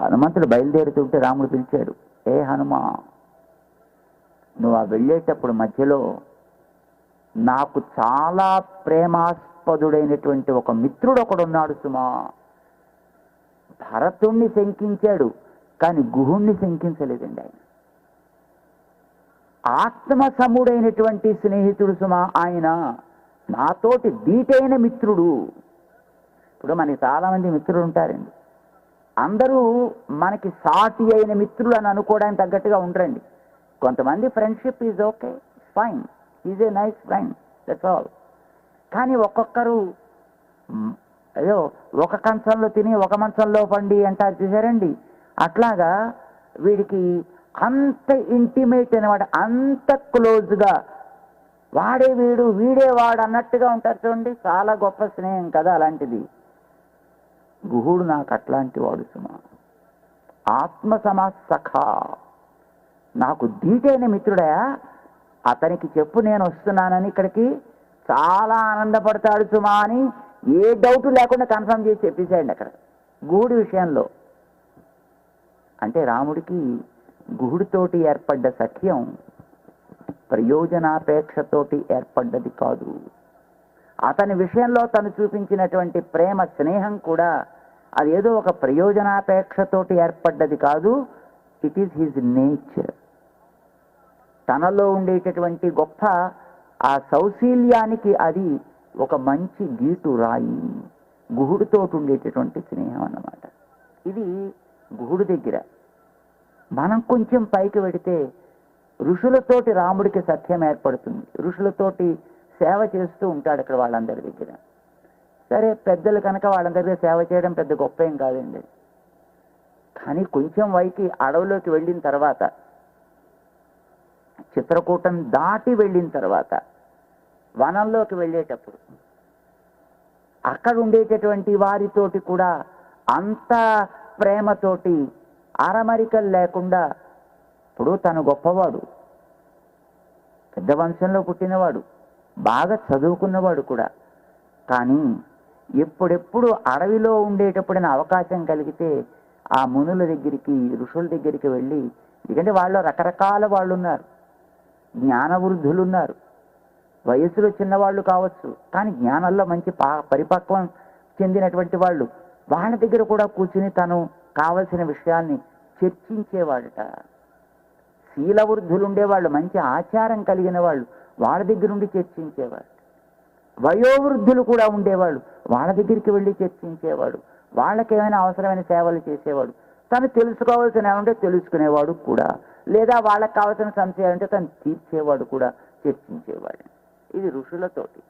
హనుమంతుడు బయలుదేరుతుంటే రాముడు పిలిచాడు ఏ హనుమా నువ్వు ఆ వెళ్ళేటప్పుడు మధ్యలో నాకు చాలా ప్రేమాస్పదుడైనటువంటి ఒక మిత్రుడు ఒకడున్నాడు సుమా. భరతుణ్ణి శంకించాడు కానీ గుహుణ్ణి శంకించలేదండి ఆయన. ఆత్మ సముడైనటువంటి స్నేహితుడు సుమా ఆయన నాతోటి దీటైన మిత్రుడు. ఇప్పుడు మనకి చాలా మంది మిత్రులు ఉంటారండి. అందరూ మనకి సాటి అయిన మిత్రులు అని అనుకోవడానికి తగ్గట్టుగా ఉండరండి. కొంతమంది friendship is okay fine is a nice friend that's all కానీ ఒక్కొక్కరు అయ్యో ఒక కంచంలో తిని ఒక మంచంలో పండి అంటారు చూసారండి అట్లాగా వీడికి అంత ఇంటిమేట్ అనమాట అంత క్లోజ్గా వాడే వీడు వీడే వాడు అన్నట్టుగా ఉంటారు చూడండి. చాలా గొప్ప స్నేహం కదా అలాంటిది. గుహుడు నాకు అట్లాంటి వాడు సుమా. ఆత్మ సమా సఖా నాకు దీటైన మిత్రుడయా అతనికి చెప్పు నేను వస్తున్నానని ఇక్కడికి చాలా ఆనందపడతాడు సుమా అని ఏ డౌట్ లేకుండా కన్ఫర్మ్ చేసి చెప్పేసేయండి అక్కడ. గుహుడి విషయంలో. అంటే రాముడికి గుహుడితోటి ఏర్పడ్డ సఖ్యం ప్రయోజనాపేక్షతోటి ఏర్పడ్డది కాదు. అతని విషయంలో తను చూపించినటువంటి ప్రేమ స్నేహం కూడా అది ఏదో ఒక ప్రయోజనాపేక్షతోటి ఏర్పడ్డది కాదు. ఇట్ ఈస్ హిజ్ నేచర్ తనలో ఉండేటటువంటి గొప్ప ఆ సౌశీల్యానికి అది ఒక మంచి గీటు రాయి. గుహుడితో ఉండేటటువంటి స్నేహం అన్నమాట. ఇది గుహుడు దగ్గర. మనం కొంచెం పైకి వెడితే ఋషులతోటి రాముడికి సత్యం ఏర్పడుతుంది. ఋషులతోటి సేవ చేస్తూ ఉంటాడు అక్కడ వాళ్ళందరి దగ్గర. సరే పెద్దలు కనుక వాళ్ళందరికీ దగ్గర సేవ చేయడం పెద్ద గొప్ప ఏం కాదండి. కానీ కొంచెం వైకి అడవిలోకి వెళ్ళిన తర్వాత చిత్రకూటం దాటి వెళ్ళిన తర్వాత వనంలోకి వెళ్ళేటప్పుడు అక్కడ ఉండేటటువంటి వారితోటి కూడా అంత ప్రేమతోటి అరమరికలు లేకుండా ఇప్పుడు తను గొప్పవాడు. పెద్ద వంశంలో పుట్టినవాడు. బాగా చదువుకున్నవాడు కూడా. కానీ ఎప్పుడెప్పుడు అడవిలో ఉండేటప్పుడైనా అవకాశం కలిగితే ఆ మునుల దగ్గరికి ఋషుల దగ్గరికి వెళ్ళి ఎందుకంటే వాళ్ళు రకరకాల వాళ్ళు ఉన్నారు జ్ఞానవృద్ధులు ఉన్నారు వయసులో చిన్నవాళ్ళు కావచ్చు కానీ జ్ఞానంలో మంచి పా పరిపక్వం చెందినటువంటి వాళ్ళు. వాళ్ళ దగ్గర కూడా కూర్చుని తను కావలసిన విషయాల్ని చర్చించేవాడట. శీలవృద్ధులు ఉండేవాళ్ళు మంచి ఆచారం కలిగిన వాళ్ళు వాళ్ళ దగ్గర ఉండి చర్చించేవాడు వయోవృద్ధులు కూడా ఉండేవాళ్ళు. వాళ్ళ దగ్గరికి వెళ్ళి చర్చించేవాడు. వాళ్ళకేమైనా అవసరమైన సేవలు చేసేవాడు. తను తెలుసుకోవాల్సిన ఏమంటే తెలుసుకునేవాడు కూడా. లేదా వాళ్ళకి కావాల్సిన సంశయం అంటే తను తీర్చేవాడు కూడా చర్చించేవాడు. ఇది ఋషులతోటి.